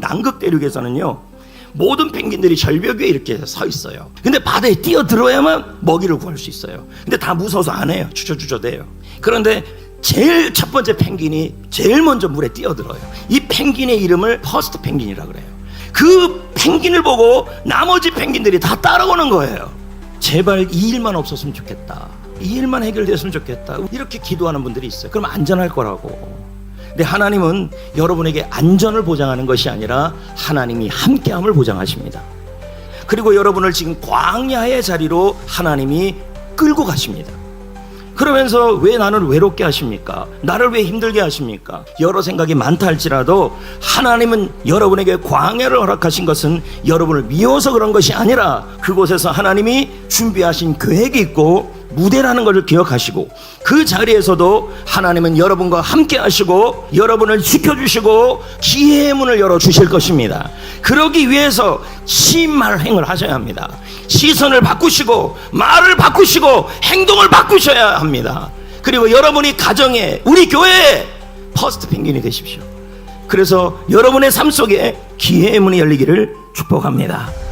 남극 대륙에서는요 모든 펭귄들이 절벽 위에 이렇게 서 있어요. 근데 바다에 뛰어들어야만 먹이를 구할 수 있어요. 근데 다 무서워서 안 해요. 주저주저대요. 그런데 제일 첫 번째 펭귄이 제일 먼저 물에 뛰어들어요. 이 펭귄의 이름을 퍼스트 펭귄이라 그래요. 그 펭귄을 보고 나머지 펭귄들이 다 따라오는 거예요. 제발 이 일만 없었으면 좋겠다. 이 일만 해결됐으면 좋겠다. 이렇게 기도하는 분들이 있어요. 그럼 안전할 거라고. 근데 하나님은 여러분에게 안전을 보장하는 것이 아니라 하나님이 함께함을 보장하십니다. 그리고 여러분을 지금 광야의 자리로 하나님이 끌고 가십니다. 그러면서 왜 나를 외롭게 하십니까? 나를 왜 힘들게 하십니까? 여러 생각이 많다 할지라도 하나님은 여러분에게 광야를 허락하신 것은 여러분을 미워서 그런 것이 아니라 그곳에서 하나님이 준비하신 계획이 있고 무대라는 것을 기억하시고 그 자리에서도 하나님은 여러분과 함께 하시고 여러분을 지켜주시고 기회의 문을 열어주실 것입니다. 그러기 위해서 시말행을 하셔야 합니다. 시선을 바꾸시고 말을 바꾸시고 행동을 바꾸셔야 합니다. 그리고 여러분이 가정에 우리 교회에 퍼스트 펭귄이 되십시오. 그래서 여러분의 삶 속에 기회의 문이 열리기를 축복합니다.